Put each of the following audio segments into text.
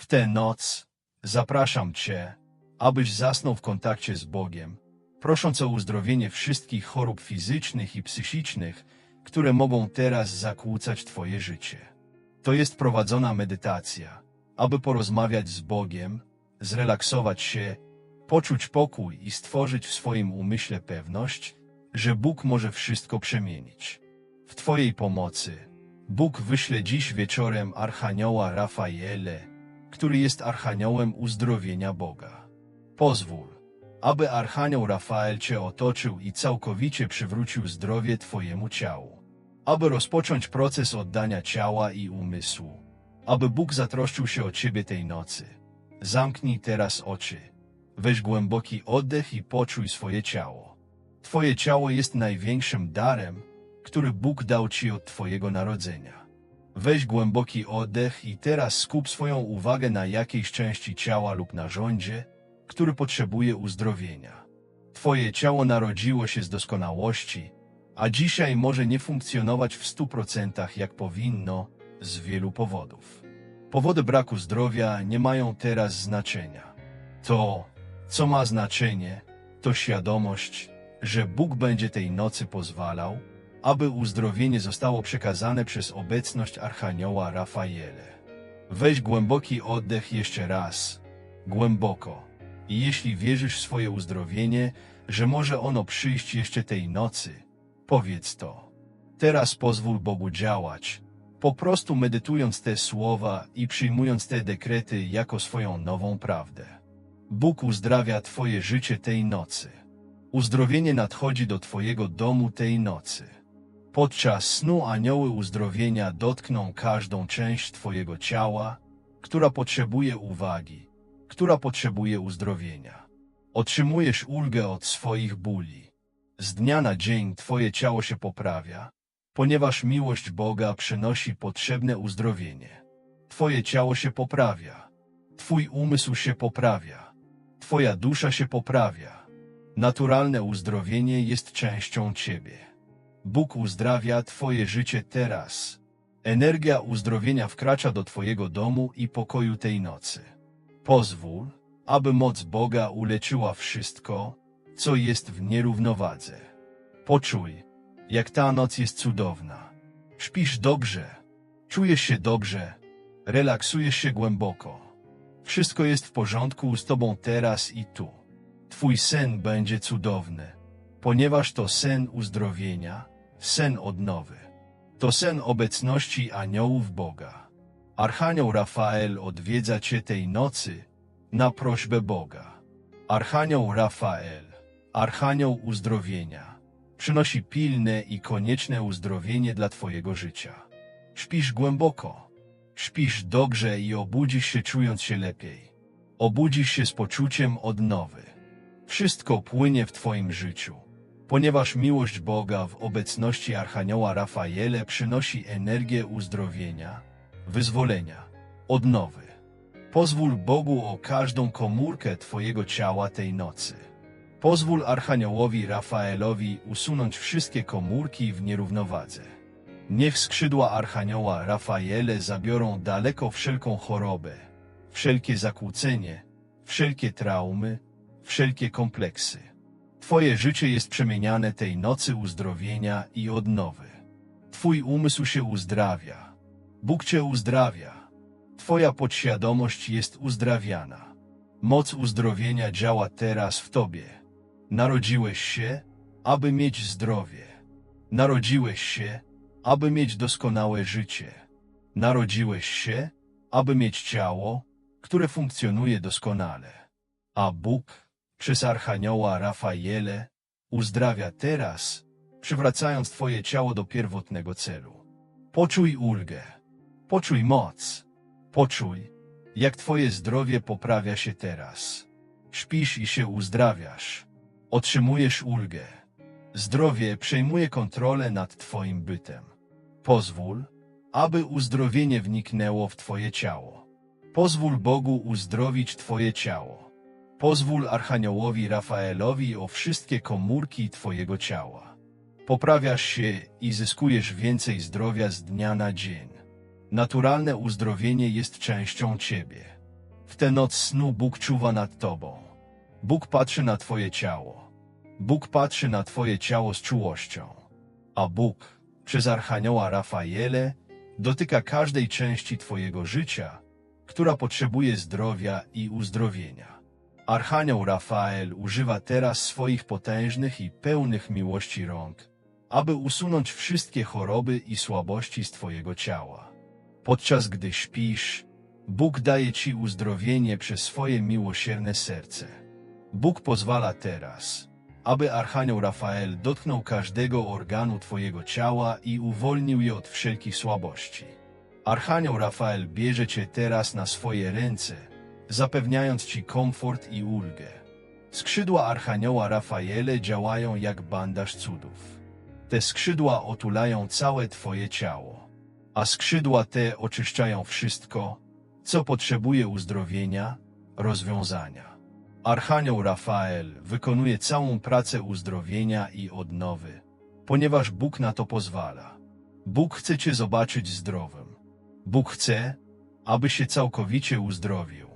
W tę noc zapraszam Cię, abyś zasnął w kontakcie z Bogiem, prosząc o uzdrowienie wszystkich chorób fizycznych i psychicznych, które mogą teraz zakłócać Twoje życie. To jest prowadzona medytacja, aby porozmawiać z Bogiem, zrelaksować się, poczuć pokój i stworzyć w swoim umyśle pewność, że Bóg może wszystko przemienić. W Twojej pomocy Bóg wyśle dziś wieczorem Archanioła Rafaele, który jest Archaniołem uzdrowienia Boga. Pozwól, aby Archanioł Rafael Cię otoczył i całkowicie przywrócił zdrowie Twojemu ciału. Aby rozpocząć proces oddania ciała i umysłu. Aby Bóg zatroszczył się o Ciebie tej nocy. Zamknij teraz oczy. Weź głęboki oddech i poczuj swoje ciało. Twoje ciało jest największym darem, który Bóg dał Ci od Twojego narodzenia. Weź głęboki oddech i teraz skup swoją uwagę na jakiejś części ciała lub narządzie, który potrzebuje uzdrowienia. Twoje ciało narodziło się z doskonałości, a dzisiaj może nie funkcjonować w stu procentach jak powinno z wielu powodów. Powody braku zdrowia nie mają teraz znaczenia. To, co ma znaczenie, to świadomość, że Bóg będzie tej nocy pozwalał, aby uzdrowienie zostało przekazane przez obecność Archanioła Rafaele. Weź głęboki oddech jeszcze raz, głęboko. I jeśli wierzysz w swoje uzdrowienie, że może ono przyjść jeszcze tej nocy, powiedz to. Teraz pozwól Bogu działać, po prostu medytując te słowa i przyjmując te dekrety jako swoją nową prawdę. Bóg uzdrawia Twoje życie tej nocy. Uzdrowienie nadchodzi do Twojego domu tej nocy. Podczas snu anioły uzdrowienia dotkną każdą część Twojego ciała, która potrzebuje uwagi, która potrzebuje uzdrowienia. Otrzymujesz ulgę od swoich bóli. Z dnia na dzień Twoje ciało się poprawia, ponieważ miłość Boga przynosi potrzebne uzdrowienie. Twoje ciało się poprawia, Twój umysł się poprawia, Twoja dusza się poprawia. Naturalne uzdrowienie jest częścią Ciebie. Bóg uzdrawia Twoje życie teraz. Energia uzdrowienia wkracza do Twojego domu i pokoju tej nocy. Pozwól, aby moc Boga uleczyła wszystko, co jest w nierównowadze. Poczuj, jak ta noc jest cudowna. Śpisz dobrze, czujesz się dobrze, relaksujesz się głęboko. Wszystko jest w porządku z Tobą teraz i tu. Twój sen będzie cudowny, ponieważ to sen uzdrowienia, sen odnowy. To sen obecności aniołów Boga. Archanioł Rafael odwiedza Cię tej nocy na prośbę Boga. Archanioł Rafael, Archanioł uzdrowienia, przynosi pilne i konieczne uzdrowienie dla Twojego życia. Śpisz głęboko, śpisz dobrze i obudzisz się czując się lepiej. Obudzisz się z poczuciem odnowy. Wszystko płynie w Twoim życiu, ponieważ miłość Boga w obecności Archanioła Rafaele przynosi energię uzdrowienia, wyzwolenia, odnowy. Pozwól Bogu o każdą komórkę Twojego ciała tej nocy. Pozwól Archaniołowi Rafaelowi usunąć wszystkie komórki w nierównowadze. Niech skrzydła Archanioła Rafaele zabiorą daleko wszelką chorobę, wszelkie zakłócenie, wszelkie traumy, wszelkie kompleksy. Twoje życie jest przemieniane tej nocy uzdrowienia i odnowy. Twój umysł się uzdrawia. Bóg Cię uzdrawia. Twoja podświadomość jest uzdrawiana. Moc uzdrowienia działa teraz w Tobie. Narodziłeś się, aby mieć zdrowie. Narodziłeś się, aby mieć doskonałe życie. Narodziłeś się, aby mieć ciało, które funkcjonuje doskonale. A Bóg, przez Archanioła Rafaele, uzdrawia teraz, przywracając Twoje ciało do pierwotnego celu. Poczuj ulgę, poczuj moc, poczuj, jak Twoje zdrowie poprawia się teraz. Śpisz i się uzdrawiasz, otrzymujesz ulgę. Zdrowie przejmuje kontrolę nad Twoim bytem. Pozwól, aby uzdrowienie wniknęło w Twoje ciało. Pozwól Bogu uzdrowić Twoje ciało. Pozwól Archaniołowi Rafaelowi o wszystkie komórki Twojego ciała. Poprawiasz się i zyskujesz więcej zdrowia z dnia na dzień. Naturalne uzdrowienie jest częścią Ciebie. W tę noc snu Bóg czuwa nad tobą. Bóg patrzy na twoje ciało. Bóg patrzy na twoje ciało z czułością. A Bóg, przez Archanioła Rafaele, dotyka każdej części twojego życia, która potrzebuje zdrowia i uzdrowienia. Archanioł Rafael używa teraz swoich potężnych i pełnych miłości rąk, aby usunąć wszystkie choroby i słabości z twojego ciała. Podczas gdy śpisz, Bóg daje ci uzdrowienie przez swoje miłosierne serce. Bóg pozwala teraz, aby Archanioł Rafael dotknął każdego organu twojego ciała i uwolnił je od wszelkich słabości. Archanioł Rafael bierze cię teraz na swoje ręce, zapewniając ci komfort i ulgę. Skrzydła Archanioła Rafaele działają jak bandaż cudów. Te skrzydła otulają całe twoje ciało, a skrzydła te oczyszczają wszystko, co potrzebuje uzdrowienia, rozwiązania. Archanioł Rafael wykonuje całą pracę uzdrowienia i odnowy, ponieważ Bóg na to pozwala. Bóg chce cię zobaczyć zdrowym. Bóg chce, aby się całkowicie uzdrowił.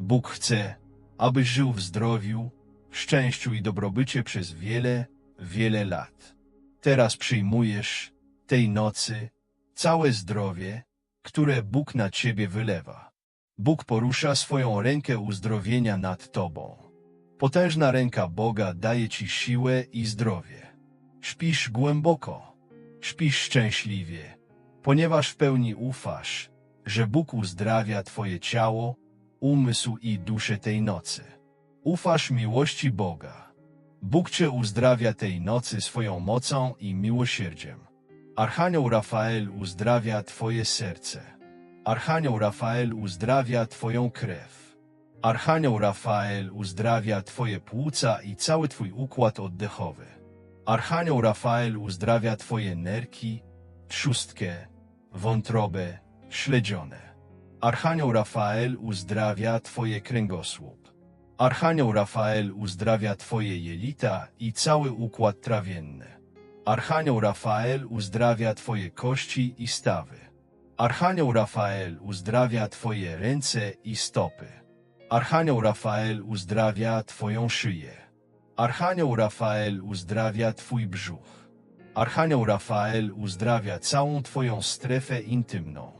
Bóg chce, abyś żył w zdrowiu, szczęściu i dobrobycie przez wiele, wiele lat. Teraz przyjmujesz tej nocy całe zdrowie, które Bóg na ciebie wylewa. Bóg porusza swoją rękę uzdrowienia nad tobą. Potężna ręka Boga daje ci siłę i zdrowie. Śpisz głęboko, śpisz szczęśliwie, ponieważ w pełni ufasz, że Bóg uzdrawia twoje ciało, umysł i duszę tej nocy. Ufasz miłości Boga. Bóg cię uzdrawia tej nocy swoją mocą i miłosierdziem. Archanioł Rafael uzdrawia twoje serce. Archanioł Rafael uzdrawia twoją krew. Archanioł Rafael uzdrawia twoje płuca i cały twój układ oddechowy. Archanioł Rafael uzdrawia twoje nerki, trzustkę, wątrobę, śledzione. Archanioł Rafael uzdrawia twoje kręgosłup. Archanioł Rafael uzdrawia twoje jelita i cały układ trawienny. Archanioł Rafael uzdrawia twoje kości i stawy. Archanioł Rafael uzdrawia twoje ręce i stopy. Archanioł Rafael uzdrawia twoją szyję. Archanioł Rafael uzdrawia twój brzuch. Archanioł Rafael uzdrawia całą twoją strefę intymną.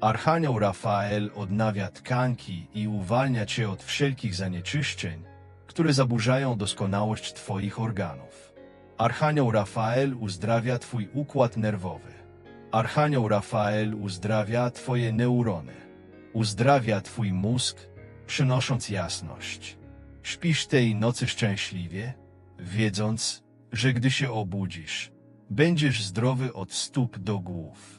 Archanioł Rafael odnawia tkanki i uwalnia cię od wszelkich zanieczyszczeń, które zaburzają doskonałość twoich organów. Archanioł Rafael uzdrawia twój układ nerwowy. Archanioł Rafael uzdrawia twoje neurony. Uzdrawia twój mózg, przynosząc jasność. Śpisz tej nocy szczęśliwie, wiedząc, że gdy się obudzisz, będziesz zdrowy od stóp do głów.